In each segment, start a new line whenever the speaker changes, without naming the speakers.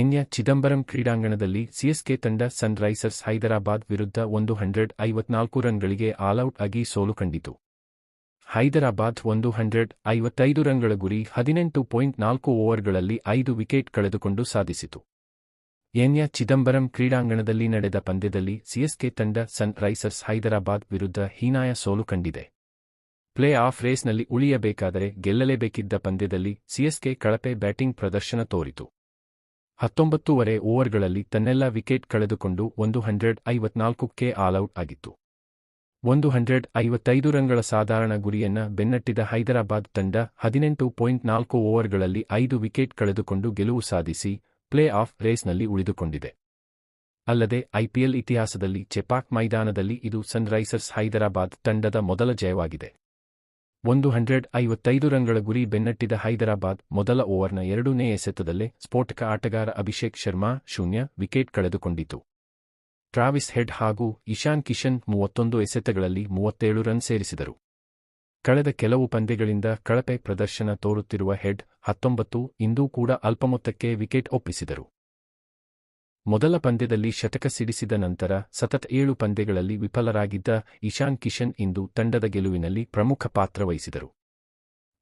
ಎನ್ಯ ಚಿದಂಬರಂ ಕ್ರೀಡಾಂಗಣದಲ್ಲಿ ಸಿಎಸ್ಕೆ ತಂಡ ಸನ್ ರೈಸರ್ಸ್ ಹೈದರಾಬಾದ್ ವಿರುದ್ಧ ಒಂದು ಹಂಡ್ರೆಡ್ ಐವತ್ನಾಲ್ಕು ರನ್ಗಳಿಗೆ ಆಲ್ಔಟ್ ಆಗಿ ಸೋಲು ಕಂಡಿತು. ಹೈದರಾಬಾದ್ ಒಂದು ಹಂಡ್ರೆಡ್ ಐವತ್ತೈದು ರನ್ಗಳ ಗುರಿ ಹದಿನೆಂಟು ಪಾಯಿಂಟ್ ನಾಲ್ಕು ಓವರ್ಗಳಲ್ಲಿ ಐದು ವಿಕೆಟ್ ಕಳೆದುಕೊಂಡು ಸಾಧಿಸಿತು. ಎನ್ಯ ಚಿದಂಬರಂ ಕ್ರೀಡಾಂಗಣದಲ್ಲಿ ನಡೆದ ಪಂದ್ಯದಲ್ಲಿ ಸಿಎಸ್ಕೆ ತಂಡ ಸನ್ ರೈಸರ್ಸ್ ಹೈದರಾಬಾದ್ ವಿರುದ್ಧ ಹೀನಾಯ ಸೋಲು ಕಂಡಿದೆ. ಪ್ಲೇ ಆಫ್ ರೇಸ್ನಲ್ಲಿ ಉಳಿಯಬೇಕಾದರೆ ಗೆಲ್ಲಲೇಬೇಕಿದ್ದ ಪಂದ್ಯದಲ್ಲಿ ಸಿಎಸ್ಕೆ ಕಳಪೆ ಬ್ಯಾಟಿಂಗ್ ಪ್ರದರ್ಶನ ತೋರಿತು. ಹತ್ತೊಂಬತ್ತೂವರೆ ಓವರ್ಗಳಲ್ಲಿ ತನ್ನೆಲ್ಲ ವಿಕೆಟ್ ಕಳೆದುಕೊಂಡು ಒಂದು ಹಂಡ್ರೆಡ್ ಐವತ್ನಾಲ್ಕಕ್ಕೆ ಆಲ್ಔಟ್ ಆಗಿತ್ತು. ಒಂದು ಹಂಡ್ರೆಡ್ ಐವತ್ತೈದು ರನ್ಗಳ ಸಾಧಾರಣ ಗುರಿಯನ್ನ ಬೆನ್ನಟ್ಟಿದ ಹೈದರಾಬಾದ್ ತಂಡ ಹದಿನೆಂಟು ಪಾಯಿಂಟ್ ನಾಲ್ಕು ಓವರ್ಗಳಲ್ಲಿ ಐದು ವಿಕೆಟ್ ಕಳೆದುಕೊಂಡು ಗೆಲುವು ಸಾಧಿಸಿ ಪ್ಲೇ ಆಫ್ ರೇಸ್ನಲ್ಲಿ ಉಳಿದುಕೊಂಡಿದೆ. ಅಲ್ಲದೆ ಐಪಿಎಲ್ ಇತಿಹಾಸದಲ್ಲಿ ಚೆಪಾಕ್ ಮೈದಾನದಲ್ಲಿ ಇದು ಸನ್ರೈಸರ್ಸ್ ಹೈದರಾಬಾದ್ ತಂಡದ ಮೊದಲ ಜಯವಾಗಿದೆ. ಒಂದು ಹಂಡ್ರೆಡ್ ಐವತ್ತೈದು ರನ್ಗಳ ಗುರಿ ಬೆನ್ನಟ್ಟಿದ ಹೈದರಾಬಾದ್ ಮೊದಲ ಓವರ್ನ ಎರಡನೇ ಎಸೆತದಲ್ಲೇ ಸ್ಫೋಟಕ ಆಟಗಾರ ಅಭಿಷೇಕ್ ಶರ್ಮಾ ಶೂನ್ಯ ವಿಕೆಟ್ ಕಳೆದುಕೊಂಡಿತು. ಟ್ರಾವಿಸ್ ಹೆಡ್ ಹಾಗೂ ಇಶಾನ್ ಕಿಶನ್ ಮೂವತ್ತೊಂದು ಎಸೆತಗಳಲ್ಲಿ ಮೂವತ್ತೇಳು ರನ್ ಸೇರಿಸಿದರು. ಕಳೆದ ಕೆಲವು ಪಂದ್ಯಗಳಿಂದ ಕಳಪೆ ಪ್ರದರ್ಶನ ತೋರುತ್ತಿರುವ ಹೆಡ್ ಹತ್ತೊಂಬತ್ತು ಇಂದೂ ಕೂಡ ಅಲ್ಪಮೊತ್ತಕ್ಕೆ ವಿಕೆಟ್ ಒಪ್ಪಿಸಿದರು. ಮೊದಲ ಪಂದ್ಯದಲ್ಲಿ ಶತಕ ಸಿಡಿಸಿದ ನಂತರ ಸತತ ಏಳು ಪಂದ್ಯಗಳಲ್ಲಿ ವಿಫಲರಾಗಿದ್ದ ಇಶಾನ್ ಕಿಶನ್ ಇಂದು ತಂಡದ ಗೆಲುವಿನಲ್ಲಿ ಪ್ರಮುಖ ಪಾತ್ರ ವಹಿಸಿದರು.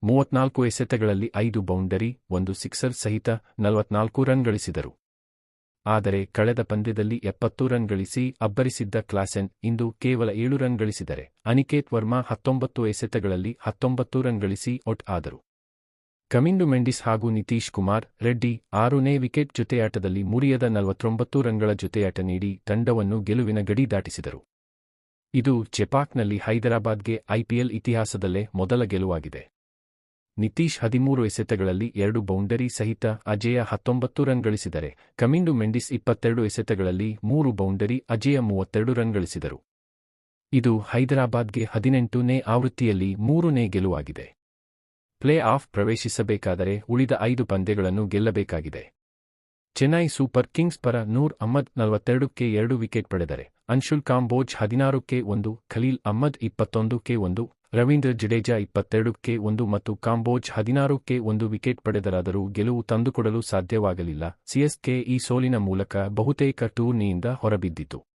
ಮೂವತ್ನಾಲ್ಕು ಎಸೆತಗಳಲ್ಲಿ ಐದು ಬೌಂಡರಿ, ಒಂದು ಸಿಕ್ಸರ್ ಸಹಿತ ನಲವತ್ನಾಲ್ಕು ರನ್ ಗಳಿಸಿದರು. ಆದರೆ ಕಳೆದ ಪಂದ್ಯದಲ್ಲಿ ಎಪ್ಪತ್ತು ರನ್ ಗಳಿಸಿ ಅಬ್ಬರಿಸಿದ್ದ ಕ್ಲಾಸೆನ್ ಇಂದು ಕೇವಲ ಏಳು ರನ್ ಗಳಿಸಿದರೆ ಅನಿಕೇತ್ ವರ್ಮಾ ಹತ್ತೊಂಬತ್ತು ಎಸೆತಗಳಲ್ಲಿ ಹತ್ತೊಂಬತ್ತು ರನ್ ಗಳಿಸಿ ಔಟ್ ಆದರು. ಕಮಿಂಡು ಮೆಂಡಿಸ್ ಹಾಗೂ ನಿತೀಶ್ ಕುಮಾರ್, ರೆಡ್ಡಿ ಆರುನೇ ವಿಕೆಟ್ ಜೊತೆಯಾಟದಲ್ಲಿ ಮುರಿಯದ ನಲವತ್ತೊಂಬತ್ತು ರನ್ಗಳ ಜೊತೆಯಾಟ ನೀಡಿ ತಂಡವನ್ನು ಗೆಲುವಿನ ಗಡಿ ದಾಟಿಸಿದರು. ಇದು ಚೆಪಾಕ್ನಲ್ಲಿ ಹೈದರಾಬಾದ್ಗೆ ಐಪಿಎಲ್ ಇತಿಹಾಸದಲ್ಲೇ ಮೊದಲ ಗೆಲುವಾಗಿದೆ. ನಿತೀಶ್ ಹದಿಮೂರು ಎಸೆತಗಳಲ್ಲಿ ಎರಡು ಬೌಂಡರಿ ಸಹಿತ ಅಜೇಯ ಹತ್ತೊಂಬತ್ತು ರನ್ ಗಳಿಸಿದರೆ ಕಮಿಂಡು ಮೆಂಡಿಸ್ ಇಪ್ಪತ್ತೆರಡು ಎಸೆತಗಳಲ್ಲಿ ಮೂರು ಬೌಂಡರಿ ಅಜೇಯ ಮೂವತ್ತೆರಡು ರನ್ ಗಳಿಸಿದರು ಇದು ಹೈದರಾಬಾದ್ಗೆ ಹದಿನೆಂಟನೇ ಆವೃತ್ತಿಯಲ್ಲಿ ಮೂರನೇ ಗೆಲುವಾಗಿದೆ. ಪ್ಲೇ ಆಫ್ ಪ್ರವೇಶಿಸಬೇಕಾದರೆ ಉಳಿದ ಐದು ಪಂದ್ಯಗಳನ್ನು ಗೆಲ್ಲಬೇಕಾಗಿದೆ. ಚೆನ್ನೈ ಸೂಪರ್ ಕಿಂಗ್ಸ್ ಪರ ನೂರ್ ಅಹ್ಮದ್ ನಲವತ್ತೆರಡಕ್ಕೆ ಎರಡು ವಿಕೆಟ್ ಪಡೆದರೆ, ಅನ್ಶುಲ್ ಕಾಂಬೋಜ್ ಹದಿನಾರಕ್ಕೆ ಒಂದು, ಖಲೀಲ್ ಅಹ್ಮದ್ ಇಪ್ಪತ್ತೊಂದಕ್ಕೆ ಒಂದು, ರವೀಂದ್ರ ಜಡೇಜಾ ಇಪ್ಪತ್ತೆರಡಕ್ಕೆ ಒಂದು ಮತ್ತು ಕಾಂಬೋಜ್ ಹದಿನಾರಕ್ಕೆ ಒಂದು ವಿಕೆಟ್ ಪಡೆದರಾದರೂ ಗೆಲುವು ತಂದುಕೊಡಲು ಸಾಧ್ಯವಾಗಲಿಲ್ಲ. ಸಿಎಸ್ಕೆ ಈ ಸೋಲಿನ ಮೂಲಕ ಬಹುತೇಕ ಟೂರ್ನಿಯಿಂದ ಹೊರಬಿದ್ದಿತು.